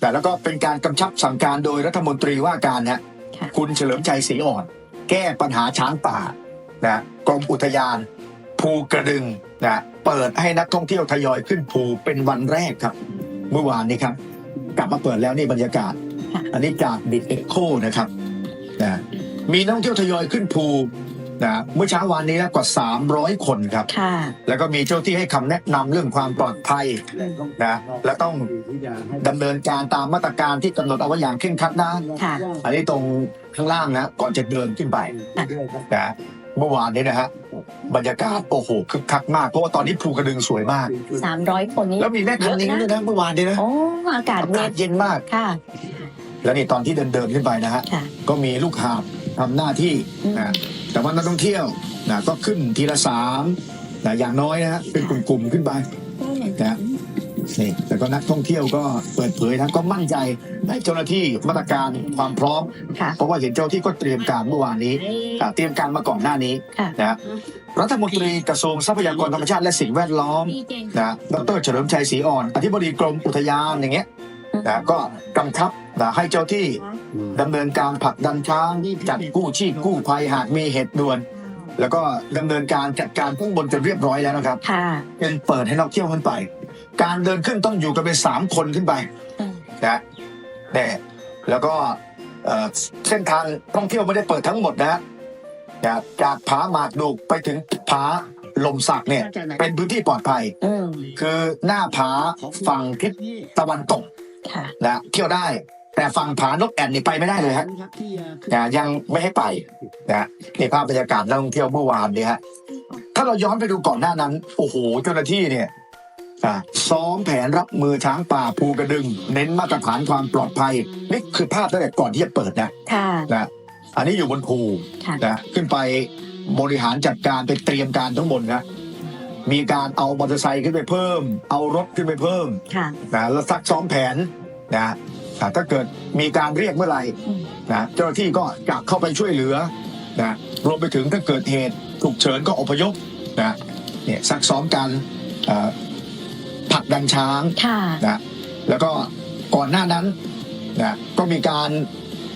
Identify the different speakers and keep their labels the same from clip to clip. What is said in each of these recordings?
Speaker 1: แต่แล้วก็เป็นการกำชับสั่งการโดยรัฐมนตรีว่าการนะ
Speaker 2: ค่ะ
Speaker 1: คุณเฉลิมชัยศรีอ่อน แก้ปัญหาช้างป่านะกรมอุทยาน ภูกระดึงนะเปิดให้นักท่องเที่ยวทยอยขึ้นภูเป็นวันแรกครับ เมื่อวานนี้ครับ กลับมาเปิดแล้วนี่บรรยากาศ
Speaker 2: ค่ะ
Speaker 1: อันนี้จากดิดเอ็กโคนะครับนะมีนักท่องเที่ยวทยอยขึ้นภู นะเมื่อเช้าวานนี้นะกว่า 300 คนครับ
Speaker 2: ค่ะ
Speaker 1: แล้วก็มีเจ้าที่ให้คำแนะนำเรื่องความปลอดภัยนะและต้องดำเนินการตามมาตรการที่กำหนดเอาไว้อย่างเคร่งครัดนะ
Speaker 2: ค่ะ
Speaker 1: อันนี้ตรงข้างล่างนะ ก่อนจะเดินขึ้นไปนะเมื่อวานนี้นะฮะบรรยากาศโอ้โหคึกคักมากเพราะว่าตอนนี้ภูกระดึงสวยมาก
Speaker 2: สามร้อยคนนี้
Speaker 1: แล้วมีแม่คันนิ้งด้วยนะเมื่อวานนี้นะ
Speaker 2: โอ้ อากาศ
Speaker 1: อา
Speaker 2: เย็
Speaker 1: กาศ
Speaker 2: น
Speaker 1: เย็นมาก
Speaker 2: ค่ะ
Speaker 1: แล้วนี่ตอนที่เดินเดินๆขึ้นไปนะฮะ
Speaker 2: ค่ะ
Speaker 1: ก็มีลูกหาบ ทำหน้าที่
Speaker 2: อืม
Speaker 1: นะแต่ว่านักท่องเที่ยวนะก็ขึ้นทีละสามนะอย่างน้อยนะฮะเป็นกลุ่มๆขึ้นไปนะนี่แล้วก็นักท่องเที่ยวก็เปิดเผยนะก็มั่นใจในเจ้าหน้าที่มาตรการความพร้อม
Speaker 2: ค่ะ
Speaker 1: เพราะว่าเห็นเจ้าที่ก็เตรียมการเมื่อวานนี้อ่าเตรียมการมาก่อนหน้านี้
Speaker 2: ค่ะ
Speaker 1: นะรัฐมนตรีกระทรวงทรัพยากรธรรมชาติและสิ่งแวดล้อม นะดรเฉลิมชัยศรีอ่อน อธิบดีกรมอุทยานอย่างเงี้ยนะก็กำชับ นะให้เจ้าที่ดำเนินการผลักดันช้างจัดกู้ชีพกู้ภัยหากมีเหตุด่วน แล้วก็ดำเนินการจัดการข้างบนจนเรียบร้อยแล้วนะครับ
Speaker 2: ค่ะ
Speaker 1: เป็นเปิดให้นักเที่ยวขึ้นไป การเดินขึ้นต้องอยู่กันเป็นสามคนขึ้นไป
Speaker 2: อืม
Speaker 1: นะเนี่ยแล้วก็เอ่อเส้นทางท่องเที่ยวไม่ได้เปิดทั้งหมดนะนะจากผาหมากดูกไปถึงผาลมสักเนี่ย เป็นพื้นที่ปลอดภัย
Speaker 2: อืม
Speaker 1: คือหน้าผาฝั่งทิศตะวันตก
Speaker 2: ค่ะ
Speaker 1: นะเที่ยวได้ แต่ฝั่งผานกแอ่นนี่ไปไม่ได้เลยฮะนะยังไม่ให้ไปนะนี่ภาพบรรยากาศนักท่องเที่ยวเมื่อวานเนี่ยฮะถ้าเราย้อนไปดูก่อนหน้านั้น โอ้โห เจ้าหน้าที่เนี่ยอะซ้อมแผนรับมือช้างป่าภูกระดึง เน้นมาตรฐานความปลอดภัย นี่คือภาพตั้งแต่ก่อนที่จะเปิดนะ
Speaker 2: ค่ะ
Speaker 1: นะอันนี้อยู่บนภู
Speaker 2: ค่ะ
Speaker 1: นะขึ้นไปบริหารจัดการไปเตรียมการทั้งหมดนะมีการเอามอเตอร์ไซค์ขึ้นไปเพิ่ม เอารถขึ้นไปเพิ่ม
Speaker 2: ค่ะ
Speaker 1: นะแล้วซักซ้อมแผนนะ อะถ้าเกิดมีการเรียกเมื่อไหร่
Speaker 2: อืม
Speaker 1: นะเจ้าหน้าที่ก็จะเข้าไปช่วยเหลือนะรวมไปถึงถ้าเกิดเหตุฉุกเฉินก็อพยพนะเนี่ยซักซ้อมการเอ่อผลักดันช้าง
Speaker 2: ค่ะ
Speaker 1: นะแล้วก็ก่อนหน้านั้นนะก็มีการ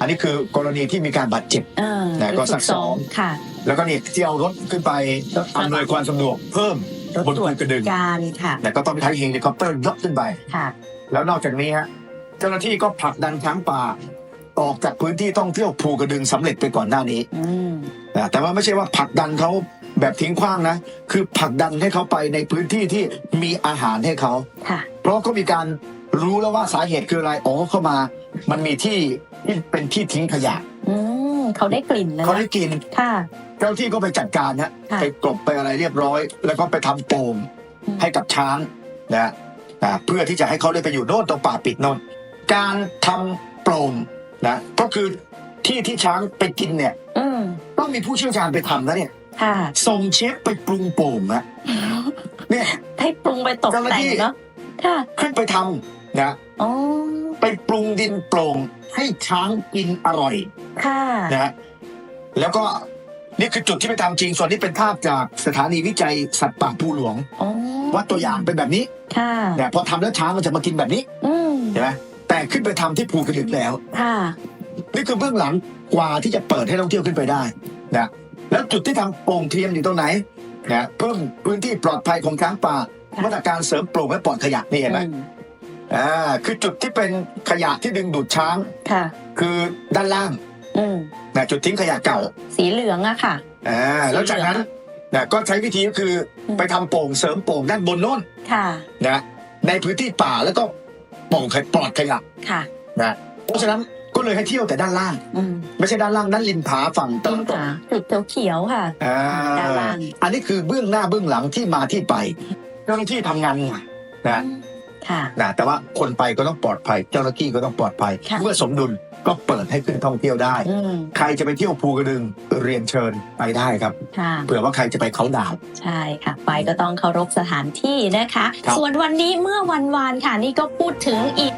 Speaker 1: อันนี้คือกรณีที่มีการบาดเจ็บ
Speaker 2: เออ
Speaker 1: แต่ก็ซักซ้อม
Speaker 2: ค่ะ
Speaker 1: แล้วก็เนี่ยที่เอารถขึ้นไป
Speaker 2: รถ
Speaker 1: อำนวยความสะดวกเพิ่ม
Speaker 2: รถ
Speaker 1: บน
Speaker 2: ตรว
Speaker 1: ภู
Speaker 2: จ
Speaker 1: กระดึง
Speaker 2: การค่ะ
Speaker 1: แต่ก็ต้องใช้เฮลิคอปเตอร์ยกขึ้นไป
Speaker 2: ค่ะ
Speaker 1: แล้วนอกจากนี้ฮะ เจ้าหน้าที่ก็ผลักดันช้างป่า ออกจากพื้นที่ท่องเที่ยวภูกระดึงสำเร็จไปก่อนหน้านี้
Speaker 2: อืม
Speaker 1: นะแต่ว่าไม่ใช่ว่าผลักดันเขาแบบทิ้งขว้างนะ คือผลักดันให้เขาไปในพื้นที่ที่มีอาหารให้เขา
Speaker 2: ค่ะ
Speaker 1: เพราะเขามีการรู้แล้วว่าสาเหตุคืออะไร อ๋อเข้ามา มันมีที่ที่เป็นที่ทิ้งขยะ
Speaker 2: อืมเขาได้กลิ่นแล้ว
Speaker 1: เขา
Speaker 2: นะ
Speaker 1: ได้กิน
Speaker 2: ค่ะ
Speaker 1: เจ้าที่ก็ไปจัดการฮะ
Speaker 2: ค่ะ
Speaker 1: ไปกลบไปอะไรเรียบร้อย แล้วก็ไปทำโป่ง
Speaker 2: อืม
Speaker 1: ให้กับช้างนะนะเพื่อที่จะให้เขาได้ไปอยู่โน่นตรงป่าปิดโน่น การทำโปร่งนะก็คือที่ที่ช้างไปกินเนี่ย
Speaker 2: อืม
Speaker 1: ต้องมีผู้เชี่ยวชาญไปทำนะเนี่ย
Speaker 2: ค่ะ
Speaker 1: ส่งเชฟไปปรุงโป่งนะเนี่ย
Speaker 2: ให้ปรุงไปตก
Speaker 1: เจ้าหน้า
Speaker 2: แต่ง
Speaker 1: ที่
Speaker 2: เนาะค่ะ
Speaker 1: ขึ้นไปทำนะ
Speaker 2: อ๋อ
Speaker 1: ไปปรุงดินโปร่งให้ช้างกินอร่อย
Speaker 2: ค่ะ
Speaker 1: นะฮะแล้วก็นี่คือจุดที่ไปทำจริงส่วนนี้เป็นภาพจากสถานีวิจัยสัตว์ป่าภูหลวง
Speaker 2: อ๋อ
Speaker 1: ว่าตัวอย่างเป็นแบบนี้
Speaker 2: ค่ะ
Speaker 1: เนี่ยพอทำแล้วช้างมันจะมากินแบบนี้
Speaker 2: อืม
Speaker 1: ใช่ไหม แต่ขึ้นไปทำที่ภูกระดึงแล้ว
Speaker 2: ค่ะ
Speaker 1: นี่คือเบื้องหลังกว่าที่จะเปิดให้นักท่องเที่ยวขึ้นไปได้นะแล้วจุดที่ทำโป่งเทียมอยู่ตรงไหนนะเพิ่มพื้นที่ปลอดภัยของช้างป่า
Speaker 2: ค่ะ
Speaker 1: มาตรการเสริมโปร่งและปลอดขยะนี่เห็นไหม
Speaker 2: อืม
Speaker 1: อ่าคือจุดที่เป็นขยะที่ดึงดูดช้าง
Speaker 2: ค่ะ
Speaker 1: คือด้านล่าง
Speaker 2: อืม
Speaker 1: นะจุดทิ้งขยะเก่า
Speaker 2: สีเหลืองอะค่ะ
Speaker 1: อ่าแล้วจากนั้นนะก็ใช้วิธีก็คืออ
Speaker 2: ม
Speaker 1: ไปทำโป่งเสริมโป่งด้านบนโน้น
Speaker 2: ค่ะ
Speaker 1: นะในพื้นที่ป่าแล้วก็ โป่งปลอดขยะ
Speaker 2: ค่ะ
Speaker 1: นะเพราะฉะนั้นก็เลยให้เที่ยวแต่ด้านล่าง
Speaker 2: อืม
Speaker 1: ไม่ใช่ด้านล่างด้านริมผาฝั่งตะ
Speaker 2: ต้น
Speaker 1: วันตก
Speaker 2: ขาจุดเขียวๆค่ะ
Speaker 1: อ่า
Speaker 2: ด้านล่าง
Speaker 1: อันนี้คือเบื้องหน้าเบื้องหลังที่มาที่ไปเจ้าหน้าที่ทำงานหนักนะ
Speaker 2: ค่ะ
Speaker 1: นะแต่ว่าคนไปก็ต้องปลอดภัย เจ้าหน้าที่ก็ต้องปลอดภัย
Speaker 2: ค่ะ
Speaker 1: เมื่อสมดุล ก็เปิดให้ขึ้นท่องเที่ยวได้
Speaker 2: อืม
Speaker 1: ใครจะไปเที่ยวภูกระดึงเรียนเชิญไปได้ครับ
Speaker 2: ค่ะ
Speaker 1: เผื่อว่าใครจะไปเขาดาวน์
Speaker 2: ใช่ค่ะไปก็ต้องเคารพสถานที่นะคะ
Speaker 1: ครับ
Speaker 2: ส่วนวันนี้เมื่อวันวานค่ะนี่ก็พูดถึงอีก